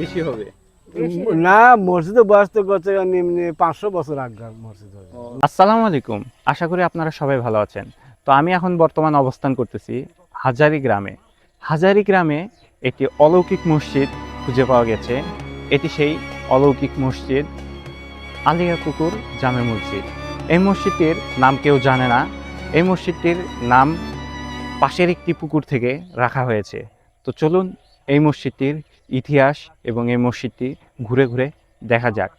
বেশি হবে? না মসজিদের বয়স তো গেছে নিম্নে পাঁচশো বছর আগের মসজিদ হবে। আসসালামু আলাইকুম। আশা করি আপনারা সবাই ভালো আছেন। তো আমি এখন বর্তমান অবস্থান করতেছি হাজারি গ্রামে। হাজারি গ্রামে একটি অলৌকিক মসজিদ খুঁজে পাওয়া গেছে। এটি সেই অলৌকিক মসজিদ আলিয়া পুকুর জামে মসজিদ। এই মসজিদটির নাম কেউ জানে না। এই মসজিদটির নাম পাশের একটি পুকুর থেকে রাখা হয়েছে। তো চলুন এই মসজিদটির ইতিহাস এবং এই মসজিদটি ঘুরে ঘুরে দেখা যাক।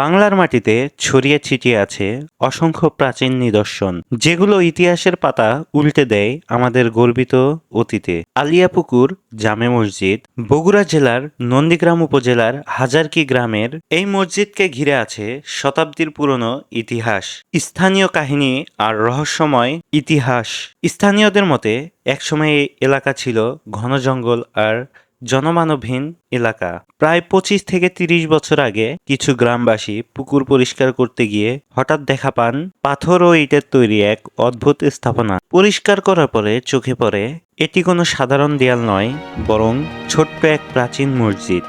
বাংলার মাটিতে ছড়িয়ে ছিটিয়ে আছে অসংখ্য প্রাচীন নিদর্শন, যেগুলো ইতিহাসের পাতা উল্টে দেয় আমাদের গর্বিত অতীতে। আলিয়াপুকুর জামে মসজিদ, বগুড়া জেলার নন্দীগ্রাম উপজেলার হাজারকি গ্রামের এই মসজিদকে ঘিরে আছে শতাব্দীর পুরনো ইতিহাস। স্থানীয় কাহিনী আর রহস্যময় ইতিহাস। স্থানীয়দের মতে, একসময় এই এলাকা ছিল ঘন জঙ্গল আর জনমানবহীন এলাকা। প্রায় পঁচিশ থেকে তিরিশ বছর আগে কিছু গ্রামবাসী পুকুর পরিষ্কার করতে গিয়ে হঠাৎ দেখা পান পাথর ও ইটের তৈরি এক অদ্ভুত স্থাপনা। পরিষ্কার করার পরে চোখে পড়ে, এটি কোনো সাধারণ দেয়াল নয়, বরং ছোট্ট এক প্রাচীন মসজিদ।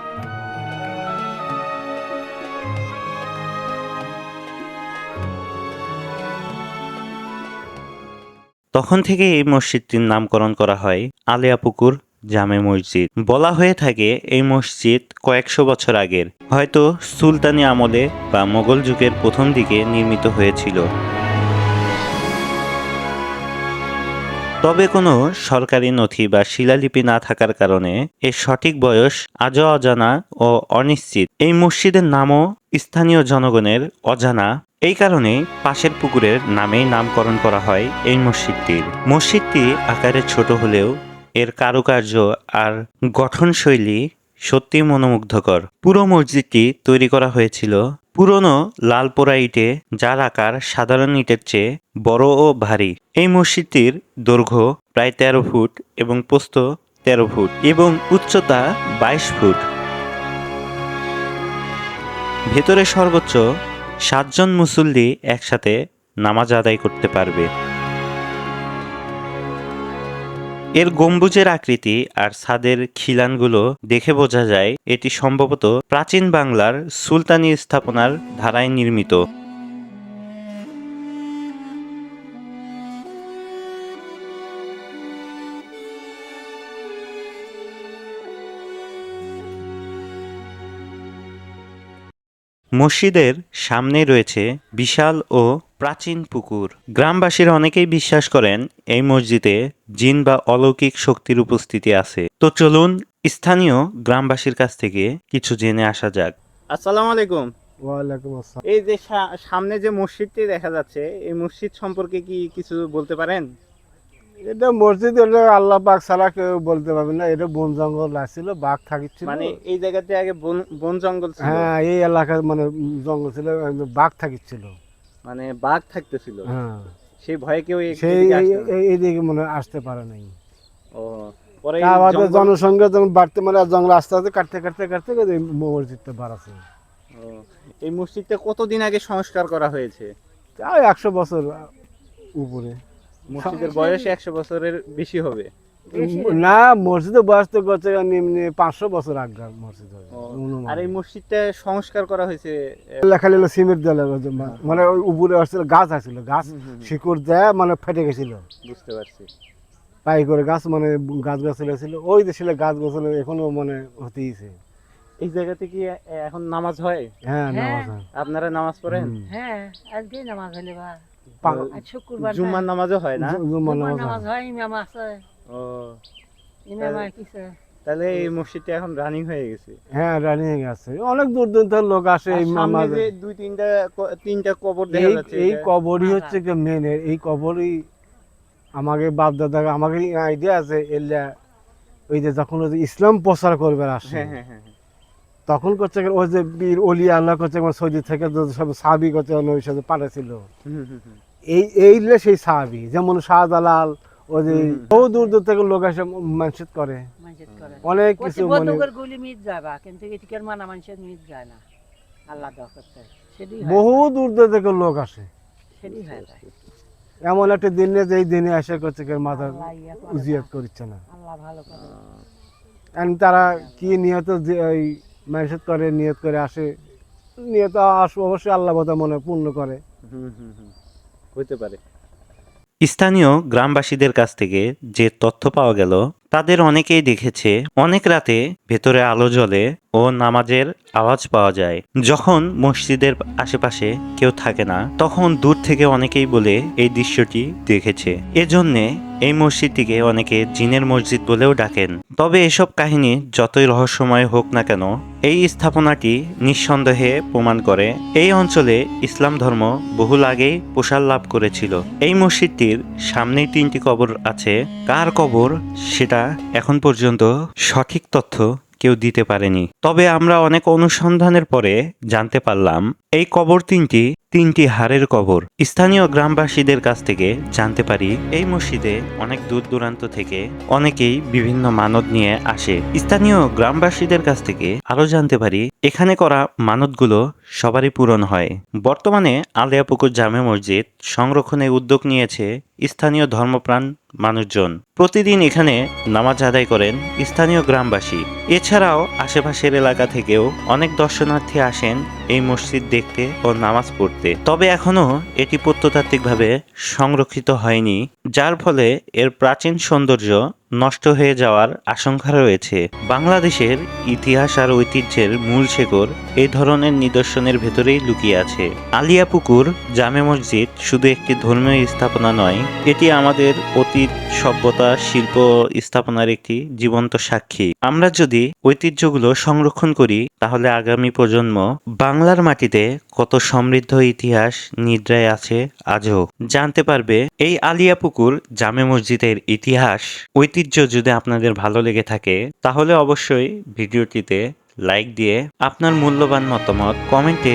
তখন থেকে এই মসজিদটির নামকরণ করা হয় আলিয়াপুকুর জামে মসজিদ। বলা হয়ে থাকে এই মসজিদ কয়েকশো বছর আগের। হয়তো সুলতানি আমলে বা মোগল যুগের প্রথম দিকে নির্মিত হয়েছিল। তবে কোনো সরকারি নথি বা শিলালিপি না থাকার কারণে এর সঠিক বয়স আজও অজানা ও অনিশ্চিত। এই মসজিদের নামও স্থানীয় জনগণের অজানা। এই কারণে পাশের পুকুরের নামেই নামকরণ করা হয় এই মসজিদটির। মসজিদটি আকারে ছোট হলেও এর কারুকার্য আর গঠনশৈলী সত্যি মনোমুগ্ধকর। পুরো মসজিদটি তৈরি করা হয়েছিল পুরনো লাল পোড়া ইটে, যার আকার সাধারণ ইটের চেয়ে বড় ও ভারী। এই মসজিদটির দৈর্ঘ্য প্রায় তেরো ফুট এবং প্রস্থ তেরো ফুট এবং উচ্চতা বাইশ ফুট। ভেতরে সর্বোচ্চ সাতজন মুসল্লি একসাথে নামাজ আদায় করতে পারবে। এর গম্বুজের আকৃতি আর ছাদের খিলানগুলো দেখে বোঝা যায় এটি সম্ভবত প্রাচীন বাংলার সুলতানি স্থাপনার ধারায় নির্মিত। মসজিদের সামনে রয়েছে বিশাল ও প্রাচীন পুকুর। গ্রামবাসীরা অনেকেই বিশ্বাস করেন এই মসজিদে জিন বা অলৌকিক শক্তির উপস্থিতি আছে। তো চলুন স্থানীয় গ্রামবাসীর কাছ থেকে কিছু জেনে আসা যাক। আসসালামু আলাইকুম। এই যে সা- সামনে যে মসজিদটি দেখা যাচ্ছে এই মসজিদ সম্পর্কে কি কিছু বলতে পারেন? এটা মসজিদ হলো আল্লাহ পাক ছাড়া কেউ বলতে পারবে না। এটা বন জঙ্গল আসছিল বাঘ থাকিছিল মানে এই জায়গাতে আগে বন বন জঙ্গল ছিল? হ্যাঁ এই এলাকার মানে জঙ্গল ছিল বাঘ থাকিছিল মানে বাঘ থাকতেছিল? হ্যাঁ। সেই ভয়ে কেউ সেই? এইদিকে মানে আসতে পারে নাই। ও পরে আমাদের জনসংখ্যা যখন বাড়তে মানে জঙ্গল আস্তে আস্তে কাটতে কাটতে কাটতে মসজিদটা বাড়াছে। ও, এই মসজিদটা কতদিন আগে সংস্কার করা হয়েছে? একশো বছর উপরে। মসজিদের বয়স একশো বছরের বেশি হবে। না মসজিদের বয়স তো গেছে নিম্নে পাঁচশো বছর আগের মসজিদ। আর এই মসজিদটা সংস্কার করা হয়েছে এ, লেখা ছিল সিমেন্ট দেওয়া মানে ওই উপরে আসছিল গাছ আসছিল গাছ শিকড় দেয় মানে ফেটে গেছিল। বুঝতে পারছি। পাই করে গাছ মানে গাছ গাছ ছিল ওই যে ছিল গাছ গাছ এখনও মানে হতেইছে এই জায়গাতে কি এখন নামাজ হয়? হ্যাঁ হ্যাঁ। নামাজ হয়। আপনারা নামাজ পড়েন? হ্যাঁ আজকেই নামাজ হলে বা। আজ শুক্রবার। জুম্মার নামাজও হয় না? জুম্মার নামাজ হয়। হয় ইমাম আছে। ও। ইমাম আর কিসে তাহলে এই মসজিদটা এখন রানিং হয়ে গেছে? হ্যাঁ রানিং আছে অনেক দূর দূর থেকে লোক আসে এই নামাজ। যে দুই তিনটা তিনটা কবর দেখা এই যাচ্ছে এই কবরই মাথা। হচ্ছে মেন এই কবরই আমাকে বাপ দাদা আমাকে আইডিয়া আছে এলা ওই যে যখন ইসলাম প্রচার করবে আসে হ্যাঁ হ্যাঁ হ্যাঁ হ্যাঁ। তখন করছে ওই যে বীর অলি আল্লাহ করছে আমার সৌদি থেকে সব সাহাবি করছে ওই সাথে পাঠাছিল। এই এই সেই সাহাবি যেমন শাহজালাল ওই যে বহু দূর দূর থেকে লোক মানসিক করে। অনেক কিছু বহু দূর দূর থেকে লোক আসে। এমন একটা দিনে যে দিনে আসা করছে মাথা উজিয়াত করছে না। আল্লাহ ভালো করে। তারা কি নিয়ত যে ওই মানুষের করে নিয়ত করে আসে। নিয়ত আস- অবশ্যই আল্লাহ বোধ মনে পূর্ণ করে। হইতে পারে। স্থানীয় গ্রামবাসীদের কাছ থেকে যে তথ্য পাওয়া গেল তাদের অনেকেই দেখেছে, অনেক রাতে ভেতরে আলো জ্বলে ও নামাজের আওয়াজ পাওয়া যায়। যখন মসজিদের আশেপাশে কেউ থাকে না, তখন দূর থেকে অনেকেই বলে এই দৃশ্যটি দেখেছে। এজন্যে এই মসজিদটিকে অনেকে জিনের মসজিদ বলেও ডাকেন। তবে এসব কাহিনী যতই রহস্যময় হোক না কেন, এই স্থাপনাটি নিঃসন্দেহে প্রমাণ করে, এই অঞ্চলে ইসলাম ধর্ম বহুল আগেই প্রসার লাভ করেছিল। এই মসজিদটির সামনেই তিনটি কবর আছে। কার কবর সেটা এখন পর্যন্ত সঠিক তথ্য কেউ দিতে পারেনি। তবে আমরা অনেক অনুসন্ধানের পরে জানতে পারলাম এই কবর তিনটি তিনটি হাড়ের কবর। স্থানীয় গ্রামবাসীদের কাছ থেকে জানতে পারি, এই মসজিদে অনেক দূর দূরান্ত থেকে অনেকেই বিভিন্ন মানত নিয়ে আসে। স্থানীয় গ্রামবাসীদের কাছ থেকে আরও জানতে পারি, এখানে করা মানতগুলো সবারই পূরণ হয়। বর্তমানে আলিয়াপুকুর জামে মসজিদ সংরক্ষণে উদ্যোগ নিয়েছে স্থানীয় ধর্মপ্রাণ মানুষজন। প্রতিদিন এখানে নামাজ আদায় করেন স্থানীয় গ্রামবাসী। এছাড়াও আশেপাশের এলাকা থেকেও অনেক দর্শনার্থী আসেন এই মসজিদ দেখতে ও নামাজ পড়তে। তবে এখনও এটি প্রত্নতাত্ত্বিকভাবে সংরক্ষিত হয়নি, যার ফলে এর প্রাচীন সৌন্দর্য নষ্ট হয়ে যাওয়ার আশঙ্কা রয়েছে। বাংলাদেশের ইতিহাস আর ঐতিহ্যের মূল শেকড় এই ধরনের নিদর্শনের ভেতরেই লুকিয়ে আছে। আলিয়া পুকুর জামে মসজিদ শুধু একটি ধর্মীয় স্থাপনা নয়, এটি আমাদের অতীত সভ্যতা, শিল্প স্থাপনার একটি জীবন্ত সাক্ষী। আমরা যদি ঐতিহ্যগুলো সংরক্ষণ করি, তাহলে আগামী প্রজন্ম বাংলার মাটিতে কত সমৃদ্ধ ইতিহাস নিদ্রায় আছে আজও। জানতে পারবে, এই আলিয়া পুকুর জামে মসজিদের ইতিহাস ঐতিহ্য যদি আপনাদের ভালো লেগে থাকে, তাহলে অবশ্যই ভিডিওটিতে লাইক দিয়ে আপনার মূল্যবান মতামত কমেন্টে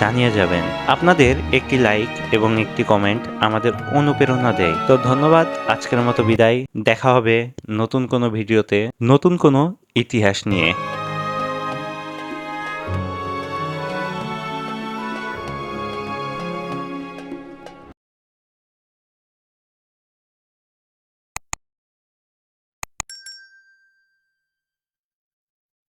জানিয়ে যাবেন। আপনাদের একটি লাইক এবং একটি কমেন্ট আমাদের অনুপ্রেরণা দেয়। তো ধন্যবাদ, আজকের মতো বিদায়। দেখা হবে নতুন কোনো ভিডিওতে নতুন কোনো ইতিহাস নিয়ে।